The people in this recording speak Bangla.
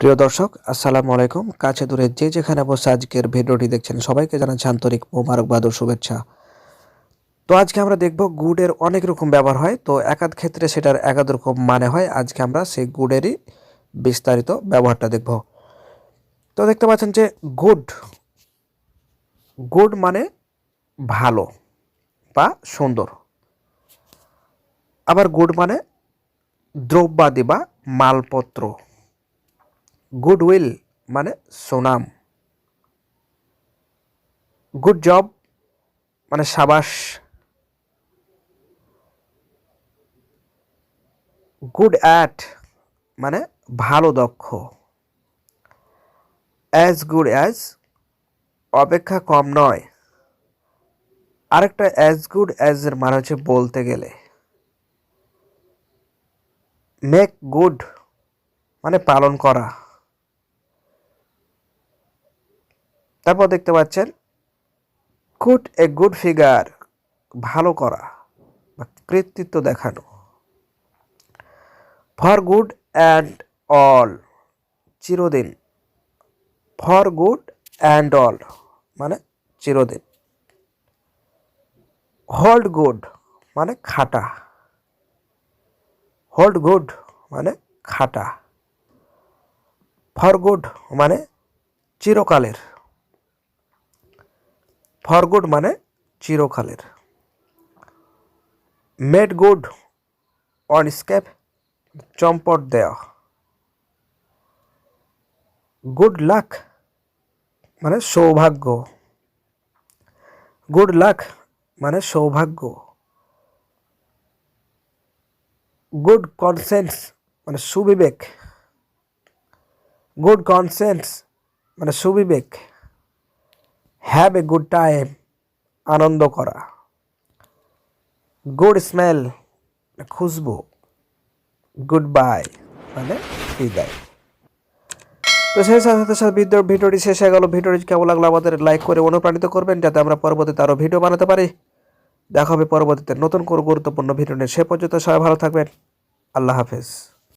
প্রিয় দর্শক, আসসালামু আলাইকুম। কাছে দূরে যে যেখানে বসে আজকের ভিডিওটি দেখছেন সবাইকে জানাচ্ছি আন্তরিক মোবারকবাদ ও শুভেচ্ছা। তো আজকে আমরা দেখব গুড়ের অনেক রকম ব্যবহার হয়। তো একাধ ক্ষেত্রে সেটার একাধ রকম মানে হয়। আজকে আমরা সেই গুড়েরই বিস্তারিত ব্যবহারটা দেখব। তো দেখতে পাচ্ছেন যে গুড গুড মানে ভালো বা সুন্দর। আবার গুড মানে দ্রব্যাদি বা মালপত্র। গুডউইল মানে সুনাম। গুড জব মানে সাবাস। গুড অ্যাট মানে ভালো দক্ষ। অ্যাজ গুড অ্যাজ অপেক্ষা কম নয়। আরেকটা অ্যাজ গুড অ্যাজ এর মানে হচ্ছে বলতে গেলে। মেক গুড মানে পালন করা। তারপর দেখতে পাচ্ছেন কুট এ গুড ফিগার ভালো করা বা কৃতিত্ব দেখানো। ফর গুড অ্যান্ড অল চিরদিন। ফর গুড অ্যান্ড অল মানে চিরদিন। হোল্ড গুড মানে খাটা। হোল্ড গুড মানে খাটা। ফর গুড মানে চিরকালের। ফর গুড মানে চিরকালের। মেড গুড অন স্কেপ চম্পট দেওয়া গুড লাক মানে সৌভাগ্য। গুড লাক মানে সৌভাগ্য। গুড কনসেন্স মানে সুবিবেক। গুড কনসেন্স মানে সুবিবেক। হ্যাভ এ গুড টাইম, আনন্দ করা। গুড স্মেল, খুশবু, গুড বাই মানে বিদায়। তো সেই সাথে সাথে সাথে ভিডিও ভিডিওটি শেষ হয়ে গেল। ভিডিওটি কেমন লাগল আমাদের লাইক করে অনুপ্রাণিত করবেন যাতে আমরা পরবর্তীতে আরও ভিডিও বানাতে পারি। দেখা হবে পরবর্তীতে নতুন কোনো গুরুত্বপূর্ণ ভিডিও নিয়ে। সে পর্যন্ত সবাই ভালো থাকবেন। আল্লাহ হাফেজ।